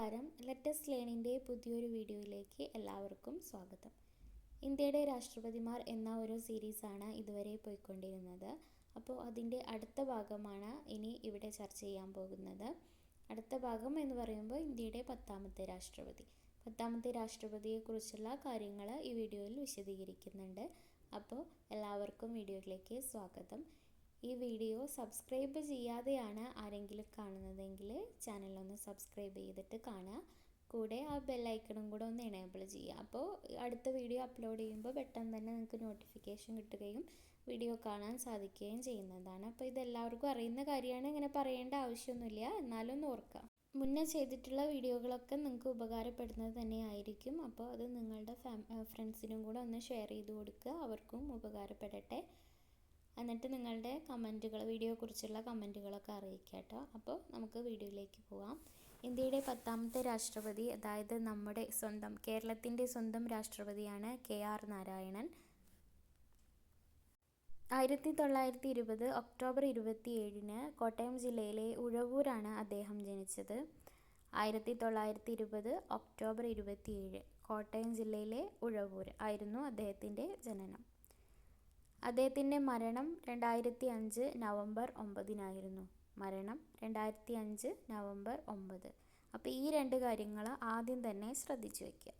നമസ്കാരം. ലെറ്റസ് ലേണിന്റെ പുതിയൊരു വീഡിയോയിലേക്ക് എല്ലാവർക്കും സ്വാഗതം. ഇന്ത്യയുടെ രാഷ്ട്രപതിമാർ എന്ന ഒരു സീരീസാണ് ഇതുവരെ പോയിക്കൊണ്ടിരുന്നത്. അപ്പോൾ അതിന്റെ അടുത്ത ഭാഗമാണ് ഇനി ഇവിടെ ചർച്ച ചെയ്യാൻ പോകുന്നത്. അടുത്ത ഭാഗം എന്ന് പറയുമ്പോൾ ഇന്ത്യയുടെ പത്താമത്തെ രാഷ്ട്രപതി. പത്താമത്തെ രാഷ്ട്രപതിയെക്കുറിച്ചുള്ള കാര്യങ്ങൾ ഈ വീഡിയോയിൽ വിശദീകരിക്കുന്നുണ്ട്. അപ്പോൾ എല്ലാവർക്കും വീഡിയോയിലേക്ക് സ്വാഗതം. ഈ വീഡിയോ സബ്സ്ക്രൈബ് ചെയ്യാതെയാണ് ആരെങ്കിലും കാണുന്നതെങ്കിൽ ചാനലൊന്ന് സബ്സ്ക്രൈബ് ചെയ്തിട്ട് കാണുക. കൂടെ ആ ബെല്ലൈക്കണും കൂടെ ഒന്ന് എനേബിൾ ചെയ്യുക. അപ്പോൾ അടുത്ത വീഡിയോ അപ്ലോഡ് ചെയ്യുമ്പോൾ പെട്ടെന്ന് തന്നെ നിങ്ങൾക്ക് നോട്ടിഫിക്കേഷൻ കിട്ടുകയും വീഡിയോ കാണാൻ സാധിക്കുകയും ചെയ്യുന്നതാണ്. അപ്പോൾ ഇതെല്ലാവർക്കും അറിയുന്ന കാര്യമാണ്. ഇങ്ങനെ പറയേണ്ട ആവശ്യമൊന്നുമില്ല. എന്നാലും ഓർക്കാം മുന്നേ ചെയ്തിട്ടുള്ള വീഡിയോകളൊക്കെ നിങ്ങൾക്ക് ഉപകാരപ്പെടുന്നത് തന്നെയായിരിക്കും അപ്പോൾ അത് നിങ്ങളുടെ ഫ്രണ്ട്സിനും കൂടെ ഒന്ന് ഷെയർ ചെയ്ത് കൊടുക്കുക. അവർക്കും ഉപകാരപ്പെടട്ടെ. എന്നിട്ട് നിങ്ങളുടെ കമന്റുകൾ വീഡിയോയെക്കുറിച്ചുള്ള കമന്റുകളൊക്കെ അറിയിക്കുക കേട്ടോ. അപ്പോൾ നമുക്ക് വീഡിയോയിലേക്ക് പോവാം. ഇന്ത്യയുടെ പത്താമത്തെ രാഷ്ട്രപതി അതായത് നമ്മുടെ സ്വന്തം കേരളത്തിന്റെ സ്വന്തം രാഷ്ട്രപതിയാണ് കെ ആർ നാരായണൻ. ആയിരത്തി തൊള്ളായിരത്തി ഇരുപത് ഒക്ടോബർ ഇരുപത്തി ഏഴിന് കോട്ടയം ജില്ലയിലെ ഉഴവൂരാണ് അദ്ദേഹം ജനിച്ചത്. ആയിരത്തി തൊള്ളായിരത്തി ഇരുപത് ഒക്ടോബർ ഇരുപത്തിയേഴ് കോട്ടയം ജില്ലയിലെ ഉഴവൂർ ആയിരുന്നു അദ്ദേഹത്തിന്റെ ജനനം. അദ്ദേഹത്തിന്റെ മരണം രണ്ടായിരത്തി അഞ്ച് നവംബർ ഒമ്പതിനായിരുന്നു. മരണം രണ്ടായിരത്തി അഞ്ച് നവംബർ ഒമ്പത്. അപ്പോൾ ഈ രണ്ട് കാര്യങ്ങൾ ആദ്യം തന്നെ ശ്രദ്ധിച്ചു വയ്ക്കുക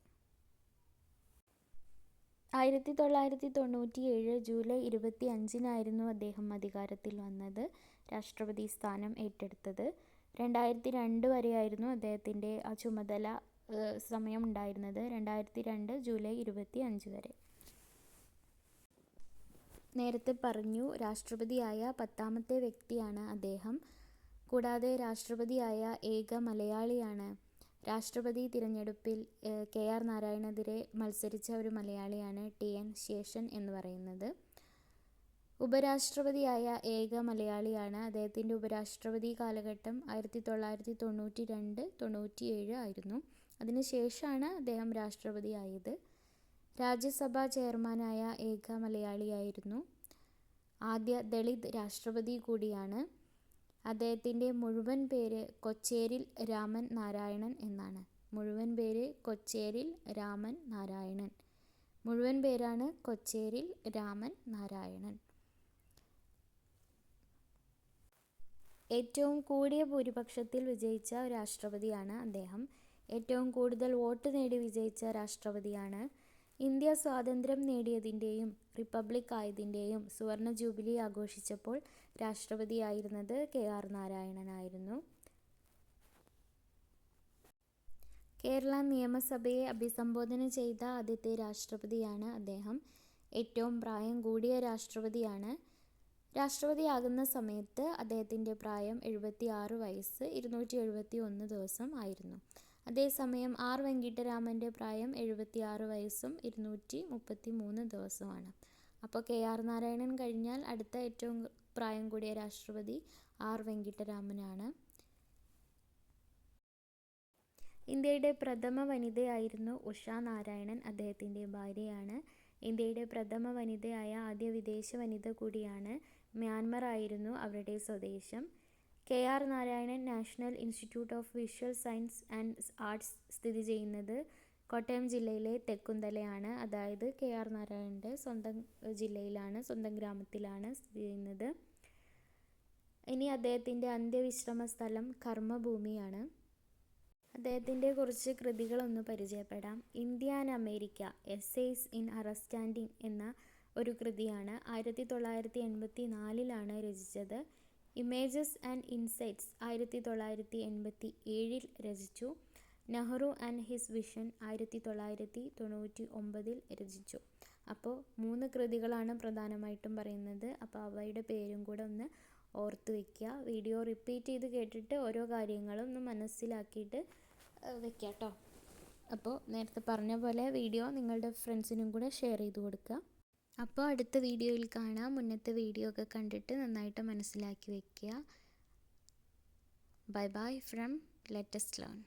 ആയിരത്തി തൊള്ളായിരത്തി തൊണ്ണൂറ്റി ഏഴ് ജൂലൈ ഇരുപത്തി അഞ്ചിനായിരുന്നു അദ്ദേഹം അധികാരത്തിൽ വന്നത്. രാഷ്ട്രപതി സ്ഥാനം ഏറ്റെടുത്തത്. രണ്ടായിരത്തി രണ്ട് വരെയായിരുന്നു അദ്ദേഹത്തിന്റെ ആ ചുമതല സമയം ഉണ്ടായിരുന്നത്. രണ്ടായിരത്തി രണ്ട് ജൂലൈ ഇരുപത്തി അഞ്ച് വരെ. നേരത്തെ പറഞ്ഞു രാഷ്ട്രപതിയായ പത്താമത്തെ വ്യക്തിയാണ് അദ്ദേഹം. കൂടാതെ രാഷ്ട്രപതിയായ ഏക മലയാളിയാണ്. രാഷ്ട്രപതി തിരഞ്ഞെടുപ്പിൽ കെ ആർ നാരായണെതിരെ മത്സരിച്ച ഒരു മലയാളിയാണ് ടി എൻ ശേഷൻ എന്ന് പറയുന്നത്. ഉപരാഷ്ട്രപതിയായ ഏക മലയാളിയാണ് അദ്ദേഹത്തിന്റെ ഉപരാഷ്ട്രപതി കാലഘട്ടം ആയിരത്തി തൊള്ളായിരത്തി തൊണ്ണൂറ്റി രണ്ട് തൊണ്ണൂറ്റി ഏഴ് ആയിരുന്നു അതിനുശേഷമാണ് അദ്ദേഹം രാഷ്ട്രപതിയായത്. രാജ്യസഭാ ചെയർമാനായ ഏക മലയാളിയായിരുന്നു. ആദ്യ ദളിത് രാഷ്ട്രപതി കൂടിയാണ്. അദ്ദേഹത്തിന്റെ മുഴുവൻ പേര് കൊച്ചേരിൽ രാമൻ നാരായണൻ എന്നാണ്. മുഴുവൻ പേര് കൊച്ചേരിൽ രാമൻ നാരായണൻ. മുഴുവൻ പേരാണ് കൊച്ചേരിൽ രാമൻ നാരായണൻ. ഏറ്റവും കൂടിയ ഭൂരിപക്ഷത്തിൽ വിജയിച്ച രാഷ്ട്രപതിയാണ് അദ്ദേഹം. ഏറ്റവും കൂടുതൽ വോട്ട് നേടി വിജയിച്ച രാഷ്ട്രപതിയാണ് ഇന്ത്യ സ്വാതന്ത്ര്യം നേടിയതിന്റെയും റിപ്പബ്ലിക് ആയതിന്റെയും സുവർണ ജൂബിലി ആഘോഷിച്ചപ്പോൾ രാഷ്ട്രപതിയായിരുന്നത് കെ ആർ നാരായണനായിരുന്നു. കേരള നിയമസഭയെ അഭിസംബോധന ചെയ്ത ആദ്യത്തെ രാഷ്ട്രപതിയാണ് അദ്ദേഹം. ഏറ്റവും പ്രായം കൂടിയ രാഷ്ട്രപതിയാണ്. രാഷ്ട്രപതിയാകുന്ന സമയത്ത് അദ്ദേഹത്തിന്റെ പ്രായം എഴുപത്തി ആറ് വയസ്സ് ഇരുന്നൂറ്റി എഴുപത്തി ഒന്ന് ദിവസം ആയിരുന്നു. അതേസമയം ആർ വെങ്കിട്ടരാമന്റെ പ്രായം എഴുപത്തി ആറ് വയസ്സും ഇരുന്നൂറ്റി മുപ്പത്തി മൂന്ന് ദിവസമാണ്. അപ്പോൾ കെ ആർ നാരായണൻ കഴിഞ്ഞാൽ അടുത്ത ഏറ്റവും പ്രായം കൂടിയ രാഷ്ട്രപതി ആർ വെങ്കിട്ടരാമനാണ്. ഇന്ത്യയുടെ പ്രഥമ വനിതയായിരുന്നു ഉഷ നാരായണൻ അദ്ദേഹത്തിന്റെ ഭാര്യയാണ്. ഇന്ത്യയുടെ പ്രഥമ വനിതയായ ആദ്യ വിദേശ വനിത കൂടിയാണ് മ്യാൻമർ ആയിരുന്നു അവരുടെ സ്വദേശം. K R Narayanan national institute of visual science and arts സ്ഥിതി ചെയ്യുന്നത് കോട്ടയം ജില്ലയിലെ തെക്കുന്തലയാണ് അതായത് കെ ആർ നാരായണന്റെ സ്വന്തം ജില്ലയിലാണ് സ്വന്തം ഗ്രാമത്തിലാണ് സ്ഥിതി ചെയ്യുന്നത്. ഇനി അദ്ദേഹത്തിന്റെ അന്ത്യവിശ്രമ സ്ഥലം കർമ്മഭൂമിയാണ്. അദ്ദേഹത്തിന്റെ കുറച്ച് കൃതികളൊന്ന് പരിചയപ്പെടാം. India and America essays in understanding എന്ന ഒരു കൃതിയാണ് ആയിരത്തി തൊള്ളായിരത്തി എൺപത്തി നാലിലാണ് രചിച്ചത്. ഇമേജസ് ആൻഡ് ഇൻസൈറ്റ്സ് ആയിരത്തി തൊള്ളായിരത്തി എൺപത്തി ഏഴിൽ രചിച്ചു. നെഹ്റു ആൻഡ് ഹിസ് വിഷൻ ആയിരത്തി തൊള്ളായിരത്തി തൊണ്ണൂറ്റി ഒമ്പതിൽ രചിച്ചു. അപ്പോൾ മൂന്ന് കൃതികളാണ് പ്രധാനമായിട്ടും പറയുന്നത്. അപ്പോൾ അവയുടെ പേരും കൂടെ ഒന്ന് ഓർത്ത് വയ്ക്കുക വീഡിയോ റിപ്പീറ്റ് ചെയ്ത് കേട്ടിട്ട് ഓരോ കാര്യങ്ങളും ഒന്ന് മനസ്സിലാക്കിയിട്ട് വെക്കുക കേട്ടോ. അപ്പോൾ നേരത്തെ പറഞ്ഞ പോലെ വീഡിയോ നിങ്ങളുടെ ഫ്രണ്ട്സിനും കൂടെ ഷെയർ ചെയ്ത് കൊടുക്കുക. അപ്പോൾ അടുത്ത വീഡിയോയിൽ കാണാം. മുന്നത്തെ വീഡിയോ ഒക്കെ കണ്ടിട്ട് നന്നായിട്ട് മനസ്സിലാക്കി വയ്ക്കുക bye bye from let's learn